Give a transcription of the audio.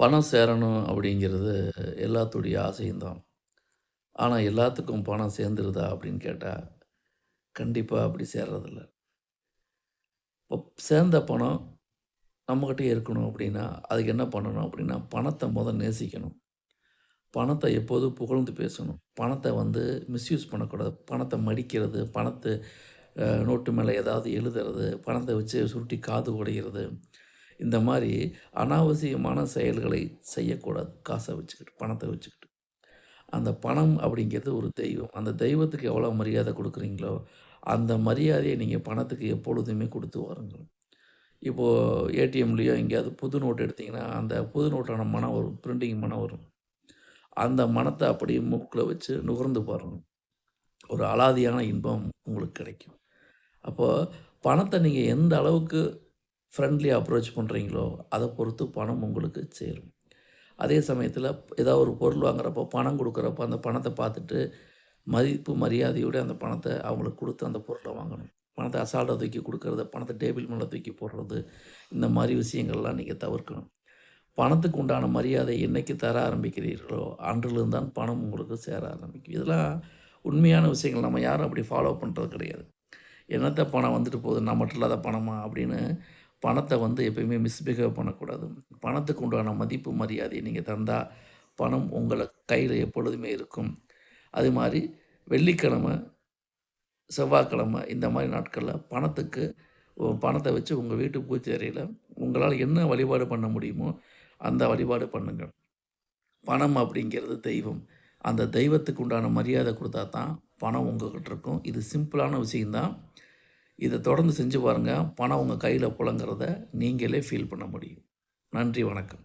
பணம் சேரணும் அப்படிங்கிறது எல்லாத்துடைய ஆசையும் தான். ஆனால் எல்லாத்துக்கும் பணம் சேர்ந்துருதா அப்படின்னு கேட்டால் கண்டிப்பாக அப்படி சேர்றதில்ல. இப்போ சேர்ந்த பணம் நம்மக்கிட்டே இருக்கணும் அப்படின்னா, அதுக்கு என்ன பண்ணணும் அப்படின்னா, பணத்தை முதல் நேசிக்கணும். பணத்தை எப்போதும் புகழ்ந்து பேசணும். பணத்தை வந்து மிஸ்யூஸ் பண்ணக்கூடாது. பணத்தை மடிக்கிறது, பணத்தை நோட்டு மேலே ஏதாவது எழுதுறது, பணத்தை வச்சு சுருட்டி காது உடைகிறது இந்த மாதிரி அனாவசியமான செயல்களை செய்யக்கூடாது. காசை வச்சுக்கிட்டு, பணத்தை வச்சுக்கிட்டு. அந்த பணம் அப்படிங்கிறது ஒரு தெய்வம். அந்த தெய்வத்துக்கு எவ்வளோ மரியாதை கொடுக்குறீங்களோ அந்த மரியாதையை நீங்கள் பணத்துக்கு எப்பொழுதுமே கொடுத்து வாருங்கள். இப்போ ஏடிஎம்லேயோ எங்கேயாவது புது நோட் எடுத்திங்கன்னா அந்த புது நோட்டான மனம் வரும். பிரிண்டிங் மனம் வரும். அந்த மனத்தை அப்படியே மூக்கில் வச்சு நுகர்ந்து பாருங்க. ஒரு அலாதியான இன்பம் உங்களுக்கு கிடைக்கும். அப்போது பணத்தை நீங்கள் எந்த அளவுக்கு ஃப்ரெண்ட்லி அப்ரோச் பண்ணுறீங்களோ அதை பொறுத்து பணம் உங்களுக்கு சேரும். அதே சமயத்தில் ஏதாவது ஒரு பொருள் வாங்குறப்போ, பணம் கொடுக்குறப்போ அந்த பணத்தை பார்த்துட்டு மதிப்பு, மரியாதையோட அந்த பணத்தை அவங்களுக்கு கொடுத்து அந்த பொருளை வாங்கணும். பணத்தை அசால்ட்டா தூக்கி கொடுக்கறது பணத்தை டேபிள் மேலே தூக்கி போடுறது, இந்த மாதிரி விஷயங்கள்லாம் நீங்கள் தவிர்க்கணும். பணத்துக்கு உண்டான மரியாதை என்றைக்கு தர ஆரம்பிக்கிறீர்களோ, அன்றிலிருந்து தான் பணம் உங்களுக்கு சேர ஆரம்பிக்கும். இதெல்லாம் உண்மையான விஷயங்கள். நம்ம யாரும் அப்படி ஃபாலோ பண்ணுறது கிடையாது. என்னத்த பணம் வந்துட்டு போகுது, நம்மகிட்ட இல்லாத பணமா அப்படின்னு பணத்தை வந்து எப்பயுமே மிஸ்பிஹேவ் பண்ணக்கூடாது. பணத்துக்கு உண்டான மதிப்பு, மரியாதையை நீங்கள் தந்தால் பணம் உங்களை கையில் எப்பொழுதுமே இருக்கும். அது மாதிரி வெள்ளிக்கிழமை, செவ்வாய்க்கிழமை இந்த மாதிரி நாட்களில் பணத்துக்கு பணத்தை வச்சு உங்கள் வீட்டு பூச்சேரியில் உங்களால் என்ன வழிபாடு பண்ண முடியுமோ, அந்த வழிபாடு பண்ணுங்கள் பணம் அப்படிங்கிறது தெய்வம். அந்த தெய்வத்துக்கு உண்டான மரியாதை கொடுத்தா தான் பணம் உங்கள்கிட்ட இருக்கும். இது சிம்பிளான விஷயந்தான் இதை தொடர்ந்து செஞ்சு பாருங்கள் பணம் உங்கள் கையில் புழங்குறத நீங்களே ஃபீல் பண்ண முடியும். நன்றி, வணக்கம்.